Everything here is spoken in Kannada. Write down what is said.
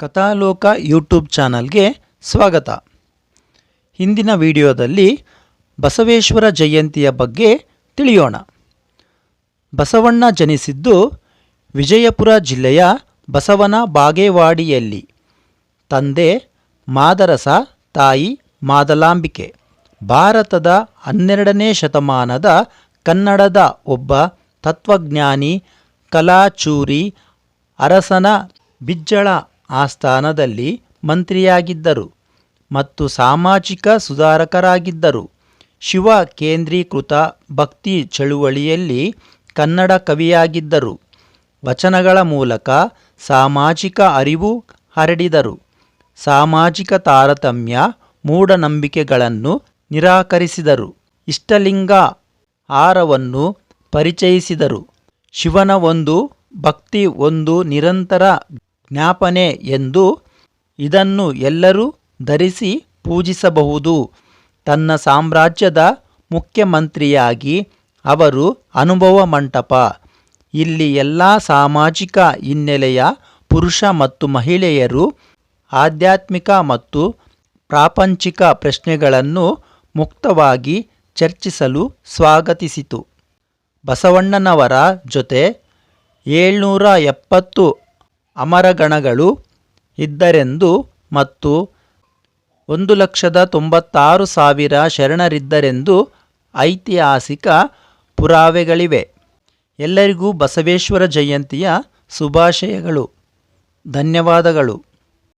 ಕಥಾಲೋಕ ಯೂಟ್ಯೂಬ್ ಚಾನಲ್ಗೆ ಸ್ವಾಗತ. ಹಿಂದಿನ ವಿಡಿಯೋದಲ್ಲಿ ಬಸವೇಶ್ವರ ಜಯಂತಿಯ ಬಗ್ಗೆ ತಿಳಿಯೋಣ. ಬಸವಣ್ಣ ಜನಿಸಿದ್ದು ವಿಜಯಪುರ ಜಿಲ್ಲೆಯ ಬಸವನ ಬಾಗೇವಾಡಿಯಲ್ಲಿ. ತಂದೆ ಮಾದರಸ, ತಾಯಿ ಮಾದಲಾಂಬಿಕೆ. ಭಾರತದ ಹನ್ನೆರಡನೇ ಶತಮಾನದ ಕನ್ನಡದ ಒಬ್ಬ ತತ್ವಜ್ಞಾನಿ, ಕಲಾಚೂರಿ, ಅರಸನ ಬಿಜ್ಜಳ ಆಸ್ಥಾನದಲ್ಲಿ ಮಂತ್ರಿಯಾಗಿದ್ದರು ಮತ್ತು ಸಾಮಾಜಿಕ ಸುಧಾರಕರಾಗಿದ್ದರು. ಶಿವ ಕೇಂದ್ರೀಕೃತ ಭಕ್ತಿ ಚಳುವಳಿಯಲ್ಲಿ ಕನ್ನಡ ಕವಿಯಾಗಿದ್ದರು. ವಚನಗಳ ಮೂಲಕ ಸಾಮಾಜಿಕ ಅರಿವು ಹರಡಿದರು. ಸಾಮಾಜಿಕ ತಾರತಮ್ಯ, ಮೂಢನಂಬಿಕೆಗಳನ್ನು ನಿರಾಕರಿಸಿದರು. ಇಷ್ಟಲಿಂಗ ಆರವನ್ನು ಪರಿಚಯಿಸಿದರು. ಶಿವನ ಒಂದು, ಭಕ್ತಿ ಒಂದು ನಿರಂತರ ಜ್ಞಾಪನೆ ಎಂದು ಇದನ್ನು ಎಲ್ಲರೂ ಧರಿಸಿ ಪೂಜಿಸಬಹುದು. ತನ್ನ ಸಾಮ್ರಾಜ್ಯದ ಮುಖ್ಯಮಂತ್ರಿಯಾಗಿ ಅವರು ಅನುಭವ ಮಂಟಪ. ಇಲ್ಲಿ ಎಲ್ಲ ಸಾಮಾಜಿಕ ಹಿನ್ನೆಲೆಯ ಪುರುಷ ಮತ್ತು ಮಹಿಳೆಯರು ಆಧ್ಯಾತ್ಮಿಕ ಮತ್ತು ಪ್ರಾಪಂಚಿಕ ಪ್ರಶ್ನೆಗಳನ್ನು ಮುಕ್ತವಾಗಿ ಚರ್ಚಿಸಲು ಸ್ವಾಗತಿಸಿತು. ಬಸವಣ್ಣನವರ ಜೊತೆ ಏಳ್ನೂರ ಎಪ್ಪತ್ತು ಅಮರಗಣಗಳು ಇದ್ದರೆಂದು ಮತ್ತು ಒಂದು ಲಕ್ಷದ ತೊಂಬತ್ತಾರು ಸಾವಿರ ಶರಣರಿದ್ದರೆಂದು ಐತಿಹಾಸಿಕ ಪುರಾವೆಗಳಿವೆ. ಎಲ್ಲರಿಗೂ ಬಸವೇಶ್ವರ ಜಯಂತಿಯ ಶುಭಾಶಯಗಳು. ಧನ್ಯವಾದಗಳು.